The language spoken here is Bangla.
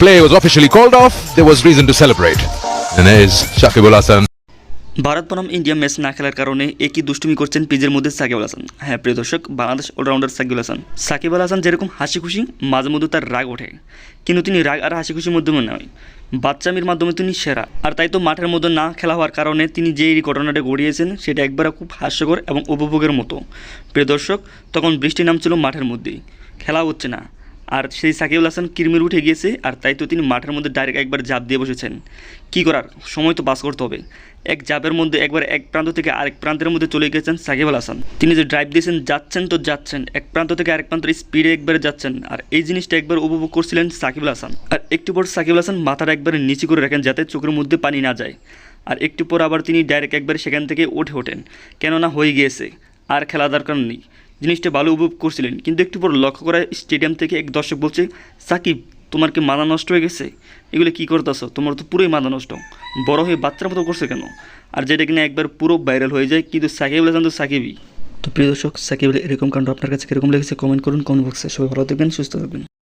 play was officially called off, there was reason to celebrate. And there's Shakibul Hassan. Bharat বনাম ইন্ডিয়া ম্যাচ না খেলার কারণে একই দুষ্টুমি করছেন পিজের মধ্যে সাকিব আল হাসান। হ্যাঁ প্রিয় দর্শক বাংলাদেশ অলরাউন্ডার সাকিব আল হাসান। সাকিব আল হাসান যেরকম হাসি খুশি মাঝে মধ্যে তার রাগ ওঠে। কিন্তু তিনি রাগ আর হাসি খুশির মাধ্যমে নয়। বাচ্চামির মাধ্যমে তিনি সেরা। আর তাই তো মাঠের মধ্যে না খেলা হওয়ার কারণে তিনি যে এই ঘটনাটা গড়িয়েছেন সেটা একবার খুব হাস্যকর এবং উপভোগের মতো। প্রিয় দর্শক তখন বৃষ্টি নামছিল মাঠের মধ্যেই। খেলা হচ্ছে না। আর সেই সাকিবুল হাসান কিরমির উঠে গিয়েছে, আর তাই তো তিনি মাঠের মধ্যে ডাইরেক্ট একবার জাপ দিয়ে বসেছেন। কি করার? সময় তো পাস করতে হবে। এক জাপের মধ্যে একবার এক প্রান্ত থেকে আরেক প্রান্তের মধ্যে চলে গেছেন সাকিবুল হাসান। তিনি যে ড্রাইভ দিয়েছেন, যাচ্ছেন তো যাচ্ছেন, এক প্রান্ত থেকে আরেক প্রান্তের স্পিডে একবারে যাচ্ছেন, আর এই জিনিসটা একবার উপভোগ করছিলেন সাকিবুল হাসান। আর একটু পর সাকিবুল হাসান মাথাটা একবারে নিচে করে রাখেন যাতে চোখের মধ্যে পানি না যায়। আর একটু পর আবার তিনি ডাইরেক্ট একবার সেখান থেকে উঠে ওঠেন। কেননা হয়ে গিয়েছে। আর খেলা দরকার নেই। জিনিসটা ভালো উপভোগ করছিলেন। কিন্তু একটু পর লক্ষ্য করা স্টেডিয়াম থেকে এক দর্শক বলছে, সাকিব, তোমার কি মাদা নষ্ট হয়ে গেছে? এগুলো কী করতেছো? তোমার তো পুরোই মাদা নষ্ট। বড় হয়ে বাচ্চার মতো করছে কেন? আর যেটা কিনা একবার পুরো ভাইরাল হয়ে যায়, কিন্তু সাকিব হাসান তো সাকিবই। তো প্রিয় দর্শক সাকিব এরকম কাণ্ড আপনার কাছে কীরকম লেগেছে কমেন্ট করুন কমেন্ট বক্সে সবাই ভালো থাকবেন, সুস্থ থাকবেন।